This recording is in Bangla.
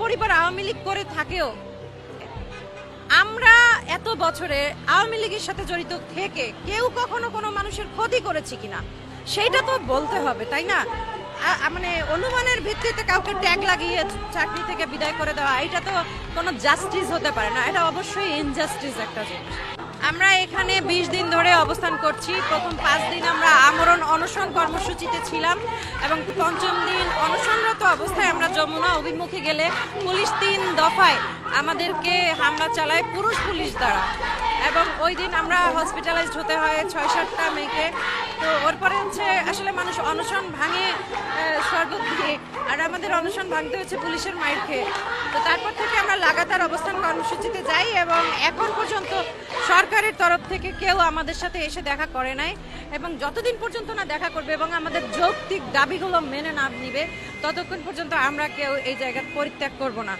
পরিবার আওয়ামী লীগ করে থাকেও। আমরা এত বছরে আওয়ামী লীগের সাথে জড়িত থেকে কেউ কখনো কোনো মানুষের ক্ষতি করেছি কিনা সেইটা তো বলতে হবে, তাই না? মানে অনুমানের ভিত্তিতে কাউকে ট্যাগ লাগিয়ে চাকরি থেকে বিদায় করে দেওয়া, এটা তো কোনো জাস্টিস হতে পারে না, এটা অবশ্যই ইনজাস্টিস একটা জিনিস। আমরা এখানে বিশ দিন ধরে অবস্থান করছি, প্রথম পাঁচ দিন আমরা আমরণ অনশন কর্মসূচিতে ছিলাম এবং পঞ্চম দিন অবস্থায় আমরা যমুনা অভিমুখে গেলে পুলিশ তিন দফায় আমাদেরকে হামলা চালায় পুরুষ পুলিশ দ্বারা। এবং ওই দিন আমরা হসপিটালাইজড হতে হয় ছয় সাতটা মেয়েকে। তো ওর পরে হচ্ছে আসলে মানুষ অনশন ভাঙে শরবত দিয়ে আর আমাদের অনশন ভাঙতে হচ্ছে পুলিশের মাইর খেয়ে তো তারপর থেকে আমরা লাগাতার অবস্থান কর্মসূচিতে যাই এবং এখন পর্যন্ত সরকারের তরফ থেকে কেউ আমাদের সাথে এসে দেখা করে নাই। এবং যতদিন পর্যন্ত না দেখা করবে এবং আমাদের যৌক্তিক দাবিগুলো মেনে না নিবে ততক্ষণ পর্যন্ত আমরা কেউ এই জায়গা পরিত্যাগ করব না।